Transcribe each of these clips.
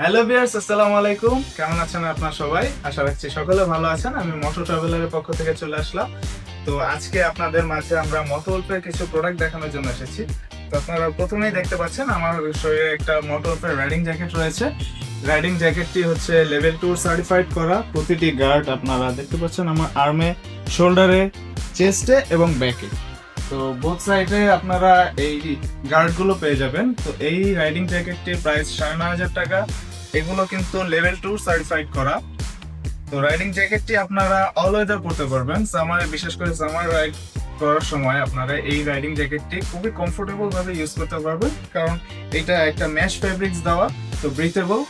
Hello বিয়ার্স আসসালামু আলাইকুম। কেমন আছেন আপনারা সবাই? আশা রাখছি সকলে ভালো আছেন। আমি মোটর ট্রাভেলারের পক্ষ থেকে চলে আসলাম। তো আজকে আপনাদের মাঝে আমরা মোটরওয়েলফের কিছু প্রোডাক্ট দেখানোর জন্য এসেছি। তো আপনারা প্রথমেই দেখতে পাচ্ছেন, আমার শরীরে একটা মোটরওয়েলফের রাইডিং জ্যাকেট রয়েছে। রাইডিং জ্যাকেটটি হচ্ছে লেভেল টু সার্টিফাইড করা। প্রতিটি গার্ড আপনারা দেখতে পাচ্ছেন আমার আর্মে শোল্ডারে চেস্টে এবং ব্যাকে তো বোথ সাইডে আপনারা এই গার্ডগুলো পেয়ে যাবেন। তো এই রাইডিং জ্যাকেটটির প্রাইস সাড়ে নয় হাজার টাকা। এগুলো কিন্তু লেভেল টু সার্টিফাইড করা। তো রাইডিং জ্যাকেটটি আপনারা অল ওয়েদার পরতে পারবেন। সামারে বিশেষ করে সামার রাইড করার সময় আপনারা এই রাইডিং জ্যাকেটটি খুবই কমফোর্টেবল ভাবে ইউজ করতে পারবেন। কারণ এটা একটা ম্যাশ ফেব্রিক্স দেওয়া, তো ব্রিথেবল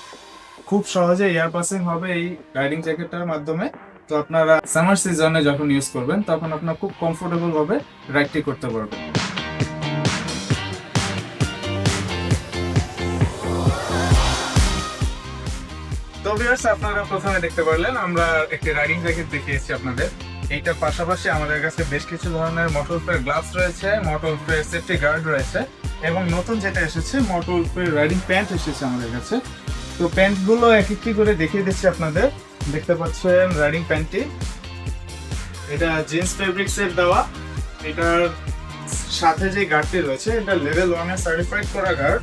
খুব সহজে এয়ার পাসিং হবে এই রাইডিং জ্যাকেটটার মাধ্যমে। তো আপনারা সামার সিজনে যখন ইউজ করবেন, তখন আপনার খুব কমফোর্টেবল ভাবে রাইডটি করতে পারবেন। তো আপনারা প্রথমে দেখতে পারলেন, আমরা একটি রাইডিং জ্যাকেট দেখিয়েছি আপনাদের। এইটার পাশাপাশি আমাদের কাছে বেশ কিছু ধরনের মোটরফের গ্লাভস রয়েছে মোটরফের সেফটি গার্ড রয়েছে, এবং নতুন যেটা এসেছে মোটরফের রাইডিং প্যান্ট এসেছে আমাদের কাছে। তো প্যান্টগুলো এক একটি করে দেখিয়ে দিচ্ছি আপনাদের। দেখতে পাচ্ছেন রাইডিং প্যান্টটি এটা জিন্স ফেব্রিক্স এর দেওয়া। এটার সাথে যে গার্ডটি রয়েছে, এটা লেভেল ওয়ানের সার্টিফাইড করা গার্ড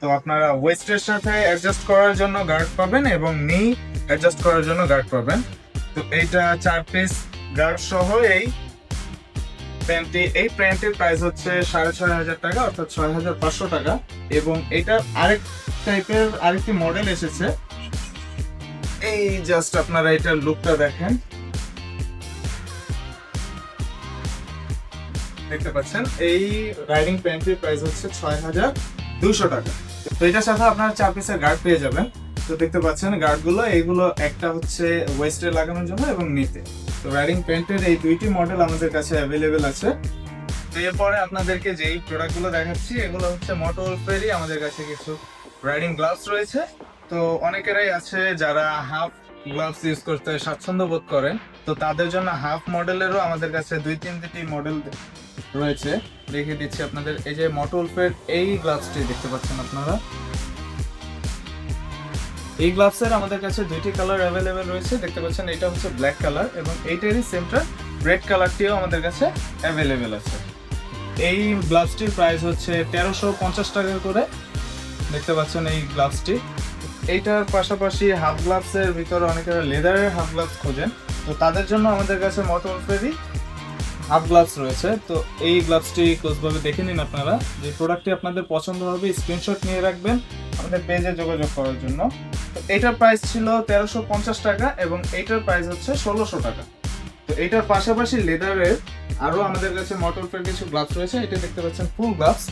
তো আপনারা ওয়েস্টের সাথে অ্যাডজাস্ট করার জন্য গার্ড পাবেন এবং নি অ্যাডজাস্ট করার জন্য গার্ড পাবেন। তো এইটা চার পিস গার্ড সহ এই প্যান্টটি এই প্যান্টের প্রাইস হচ্ছে সাড়ে ছয় হাজার টাকা, অর্থাৎ ছয় হাজার পাঁচশো টাকা। এবং এটার আরেক টাইপের আরেকটি মডেল এসেছে। জাস্ট আপনারা এটার লুকটা দেখেন। দেখতে পাচ্ছেন? এই রাইডিং প্যান্টের প্রাইস হচ্ছে ছয় হাজার দুশো টাকা। তো এটার সাথে আপনারা চার পিসের গার্ড পেয়ে যাবেন। তো দেখতে পাচ্ছেন গার্ডগুলো এইগুলো একটা হচ্ছে ওয়েস্টে লাগানোর জন্য এবং নিতে তো রাইডিং প্যান্টের এই দুইটি মডেল আমাদের কাছে অ্যাভেলেবেল আছে। তো এরপরে আপনাদেরকে যেই প্রোডাক্টগুলো দেখাচ্ছি, এগুলো হচ্ছে মোটোলফেরই আমাদের কাছে কিছু রাইডিং গ্লাভস রয়েছে। তো অনেকেরাই আছে যারা হাফ গ্লাভস ইউজ করতে স্বাচ্ছন্দ্য বোধ করেন তো তাদের জন্য হাফ মডেলেরও আমাদের কাছে দুই, তিন তিনটি মডেল রয়েছে। দেখিয়ে দিচ্ছি আপনাদের। এই যে মটোলফের এই গ্লাভসটি দেখতে পাচ্ছেন আপনারা। এই গ্লাভসের আমাদের কাছে দুইটি কালার অ্যাভেলেবেল রয়েছে। দেখতে পাচ্ছেন এটা হচ্ছে ব্ল্যাক কালার এবং এইটারই সেমটা রেড কালারটিও আমাদের কাছে অ্যাভেলেবেল আছে। এই গ্লাভসটির প্রাইস হচ্ছে তেরোশো পঞ্চাশ টাকা করে। দেখতে পাচ্ছেন এই গ্লাভসটি এইটার পাশাপাশি হাফ গ্লাভসের ভিতরে অনেকেরা লেদারের হাফ গ্লাভস খোঁজেন। তো তাদের জন্য আমাদের কাছে মটোলফেরই হাফ গ্লাভস রয়েছে। তো এই গ্লাভসটি ক্লোজভাবে দেখে নিন আপনারা। যে প্রোডাক্টটি আপনাদের পছন্দ হবে স্ক্রিনশট নিয়ে রাখবেন আমাদের পেজে যোগাযোগ করার জন্য। তো এটার প্রাইস ছিল তেরোশো পঞ্চাশ টাকা এবং এইটার প্রাইস হচ্ছে ষোলোশো টাকা। তো এটার পাশাপাশি লেদারের আরও আমাদের কাছে মটোলফের কিছু গ্লাভস রয়েছে। এটা দেখতে পাচ্ছেন ফুল গ্লাভস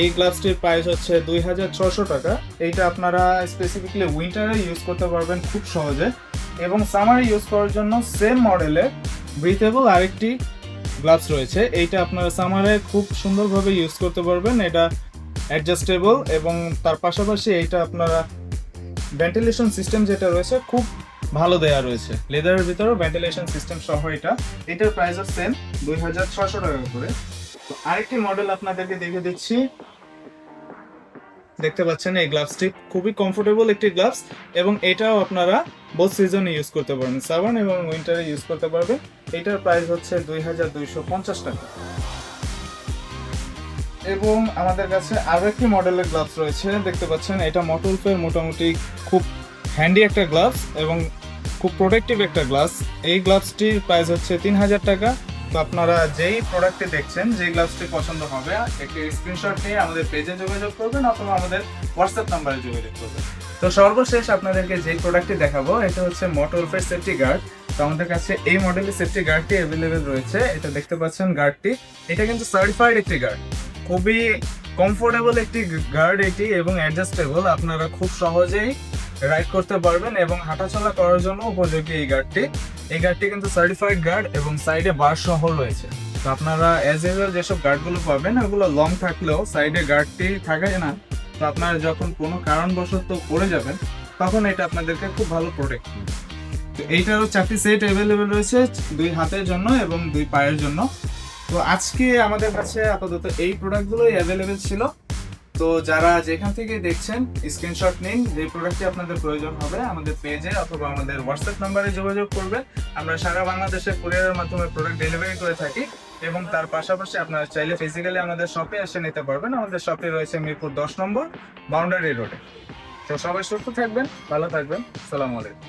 এই গ্লাভসটির প্রাইস হচ্ছে দুই হাজার ছশো টাকা। এইটা আপনারা স্পেসিফিকলি উইন্টারে ইউজ করতে পারবেন খুব সহজে। এবং সামারে ইউজ করার জন্য সেম মডেলের ব্রিথেবল আরেকটি গ্লাভস রয়েছে। এইটা আপনারা সামারে খুব সুন্দরভাবে ইউজ করতে পারবেন। এটা অ্যাডজাস্টেবল এবং তার পাশাপাশি এইটা আপনারা ভেন্টিলেশন সিস্টেম যেটা রয়েছে, খুব ভালো দেয়া রয়েছে। লেদারের ভিতরেও ভেন্টিলেশন সিস্টেম সহ এটা। এটার প্রাইসও সেম দুই হাজার ছশো টাকা করে। আরেকটি মডেল আপনাদেরকে দেখে দিচ্ছি। দেখতে পাচ্ছেন এই গ্লাভসটি খুবই কমফোর্টেবল একটি গ্লাভস এবং এটাও আপনারা বোথ সিজনে ইউজ করতে পারবেন। সাবান এবং উইন্টারে ইউজ করতে পারবেন। এটার প্রাইস হচ্ছে দুই দুইশো পঞ্চাশ টাকা। এবং আমাদের কাছে আরও একটি মডেলের গ্লাভস রয়েছে। দেখতে পাচ্ছেন, এটা মটোলফের মোটামুটি খুব হ্যান্ডি একটা গ্লাভস এবং খুব প্রোটেক্টিভ একটা গ্লাভস এই গ্লাভসটির প্রাইস হচ্ছে তিন হাজার টাকা। তো আপনারা যেই প্রোডাক্টটি দেখছেন, যেই গ্লাভসটি পছন্দ হবে, একটি স্ক্রিনশট নিয়ে আমাদের পেজে যোগাযোগ করবেন অথবা আমাদের হোয়াটসঅ্যাপ নাম্বারে যোগাযোগ করবেন। তো সর্বশেষ আপনাদেরকে যেই প্রোডাক্টটি দেখাবো, এটা হচ্ছে মোটরফের সেফটি গার্ড তো আমাদের কাছে এই মডেলের সেফটি গার্ডটি অ্যাভেলেবেল রয়েছে। এটা দেখতে পাচ্ছেন গার্ডটি এটা কিন্তু সার্টিফাইড একটি গার্ড খুবই কমফোর্টেবল একটি গার্ড এটি এবং অ্যাডজাস্টেবল আপনারা খুব সহজেই রাইড করতে পারবেন এবং হাঁটাচলা করার জন্য উপযোগী এই গার্ডটি এই গার্ডটি কিন্তু সার্টিফাইড গার্ড এবং সাইডে বার সহ রয়েছে। তো আপনারা অ্যাজ ইউজুয়াল যেসব গার্ডগুলো পাবেন, ওগুলো লং থাকলেও সাইডে গার্ডটি থাকে না। তো আপনারা যখন কোনো কারণবশত পড়ে যাবেন, তখন এটা আপনাদেরকে খুব ভালো প্রোটেক্ট করবে। তো এইটারও চারটি সেট অ্যাভেলেবেল রয়েছে, দুই হাতের জন্য এবং দুই পায়ের জন্য। তো আজকে আমাদের কাছে আপাতত এই প্রোডাক্টগুলোই অ্যাভেলেবেল ছিল। তো যারা যেখান থেকে দেখছেন স্ক্রিনশট নিন, যে প্রোডাক্টটি আপনাদের প্রয়োজন হবে, আমাদের পেজে অথবা আমাদের হোয়াটসঅ্যাপ নাম্বারে যোগাযোগ করবেন। আমরা সারা বাংলাদেশে কুরিয়ারের মাধ্যমে প্রোডাক্ট ডেলিভারি করে থাকি এবং তার পাশাপাশি আপনারা চাইলে ফিজিক্যালি আমাদের শপে এসে নিতে পারবেন। আমাদের শপে রয়েছে মিরপুর দশ নম্বর বাউন্ডারি রোডে তো সবাই সুস্থ থাকবেন, ভালো থাকবেন। সালামু আলাইকুম।